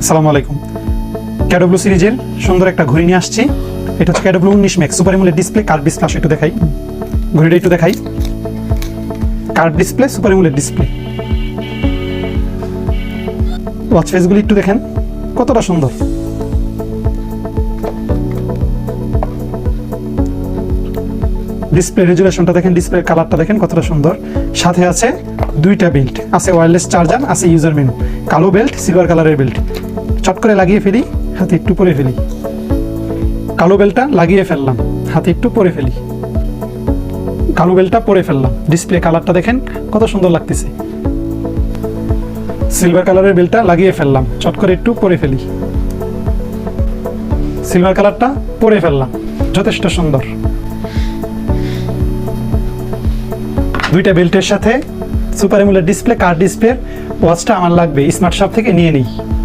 আসসালামু আলাইকুম। ক্যাডব্লু সিরিজের সুন্দর একটা ঘড়ি নিয়ে আসছি। এটা হচ্ছে ক্যাডব্লু উনিশ max super AMOLED display curved display একটু দেখাই। ঘড়িটা একটু দেখাই। Curved display super AMOLED display watch ফেসগুলি একটু দেখেন, কতটা সুন্দর। ডিসপ্লে রেজুলেশনটা দেখেন ডিসপ্লের কালারটা দেখেন, কতটা সুন্দর। সাথে আছে দুইটা বেল্ট আছে ওয়্যারলেস চার্জার আছে ইউজার মেনু কালো বেল্ট সিলভার কালারের বেল্ট চট করে লাগিয়ে ফেলি, হাতে একটু পরে ফেলি। কালো বেলটা লাগিয়ে ফেললাম, হাতে একটু পরে ফেলি। কালো বেলটা পরে ফেললাম। ডিসপ্লে কালারটা দেখেন কত সুন্দর লাগতেছে। সিলভার কালারের বেলটা লাগিয়ে ফেললাম, চট করে একটু পরে ফেলি। সিলভার কালারটা পরে ফেললাম, যথেষ্ট সুন্দর। দুইটা বেল্টের সাথে super AMOLED display curved display ওয়াচটা আমার লাগবে, স্মার্ট শপ থেকে নিয়ে নিই।